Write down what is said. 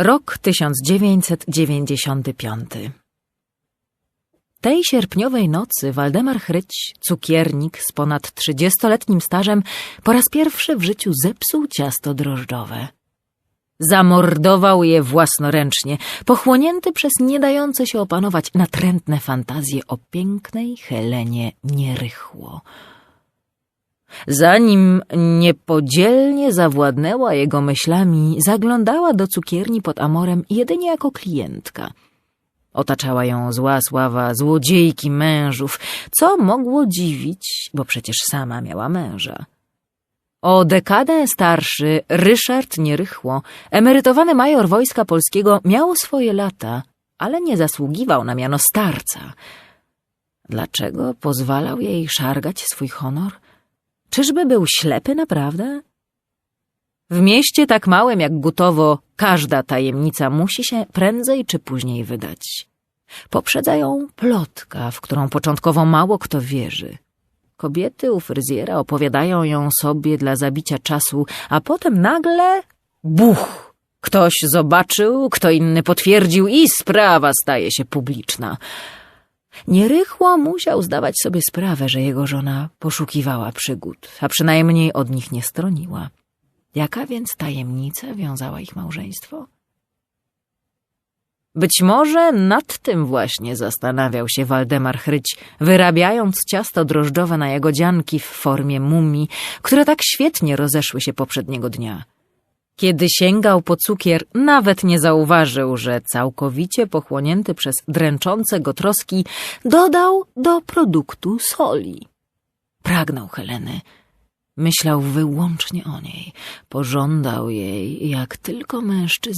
Rok 1995 Tej sierpniowej nocy Waldemar Chryć, cukiernik z ponad trzydziestoletnim stażem, po raz pierwszy w życiu zepsuł ciasto drożdżowe. Zamordował je własnoręcznie, pochłonięty przez nie dające się opanować natrętne fantazje o pięknej Helenie Nierychło. Zanim niepodzielnie zawładnęła jego myślami, zaglądała do cukierni pod Amorem jedynie jako klientka. Otaczała ją zła sława złodziejki mężów, co mogło dziwić, bo przecież sama miała męża. O dekadę starszy Ryszard Nierychło, emerytowany major Wojska Polskiego, miał swoje lata, ale nie zasługiwał na miano starca. Dlaczego pozwalał jej szargać swój honor? Czyżby był ślepy naprawdę? W mieście tak małym jak Gutowo każda tajemnica musi się prędzej czy później wydać. Poprzedza ją plotka, w którą początkowo mało kto wierzy. Kobiety u fryzjera opowiadają ją sobie dla zabicia czasu, a potem nagle buch! Ktoś zobaczył, kto inny potwierdził i sprawa staje się publiczna. Nierychło musiał zdawać sobie sprawę, że jego żona poszukiwała przygód, a przynajmniej od nich nie stroniła. Jaka więc tajemnica wiązała ich małżeństwo? Być może nad tym właśnie zastanawiał się Waldemar Chryć, wyrabiając ciasto drożdżowe na jego dzianki w formie mumii, które tak świetnie rozeszły się poprzedniego dnia. Kiedy sięgał po cukier, nawet nie zauważył, że całkowicie pochłonięty przez dręczące go troski dodał do produktu soli. Pragnął Heleny. Myślał wyłącznie o niej, pożądał jej, jak tylko mężczyzna.